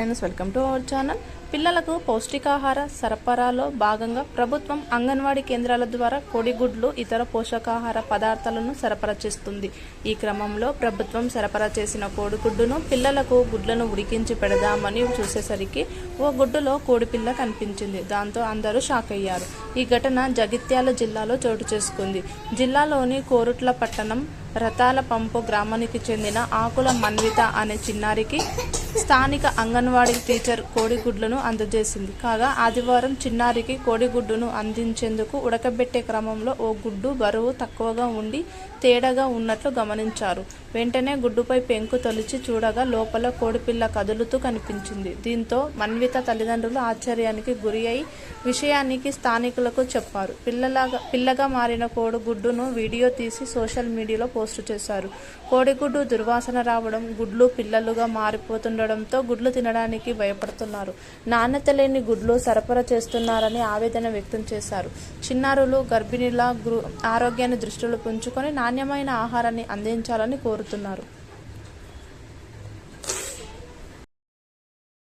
Friends welcome to our channel పిల్లలకు పౌష్టికాహార సరఫరాలో భాగంగా ప్రభుత్వం అంగన్వాడీ కేంద్రాల ద్వారా కోడిగుడ్లు ఇతర పోషకాహార పదార్థాలను సరఫరా చేస్తుంది. ఈ క్రమంలో ప్రభుత్వం సరఫరా చేసిన కోడిగుడ్డును పిల్లలకు గుడ్లను ఉడికించి పెడదామని చూసేసరికి ఓ గుడ్డులో కోడిపిల్ల కనిపించింది. దాంతో అందరూ షాక్ అయ్యారు. ఈ ఘటన జగిత్యాల జిల్లాలో చోటు చేసుకుంది. జిల్లాలోని కోరుట్ల పట్టణం రతాల పంపు గ్రామానికి చెందిన ఆకుల మన్విత అనే చిన్నారికి స్థానిక అంగన్వాడీ టీచర్ కోడిగుడ్లను అందజేసింది. కాగా ఆదివారం చిన్నారికి కోడిగుడ్డును అందించేందుకు ఉడకబెట్టే క్రమంలో ఓ గుడ్డు బరువు తక్కువగా ఉండి తేడాగా ఉన్నట్లు గమనించారు. వెంటనే గుడ్డుపై పెంకు తొలిచి చూడగా లోపల కోడిపిల్ల కదులుతూ కనిపించింది. దీంతో మన్విత తల్లిదండ్రులు ఆశ్చర్యానికి గురి అయి విషయానికి స్థానికులకు చెప్పారు. పిల్లలాగా పిల్లగా మారిన కోడిగుడ్డును వీడియో తీసి సోషల్ మీడియాలో పోస్టు చేశారు. కోడిగుడ్డు దుర్వాసన రావడం గుడ్లు పిల్లలుగా మారిపోతుండడంతో గుడ్లు తినడానికి భయపడుతున్నారు. నాణ్యత లేని గుడ్లు సరఫరా చేస్తున్నారని ఆవేదన వ్యక్తం చేశారు. చిన్నారులు గర్భిణీల గృ ఆరోగ్యాన్ని దృష్టిలో ఉంచుకొని నాణ్యమైన ఆహారాన్ని అందించాలని కోరుతున్నారు.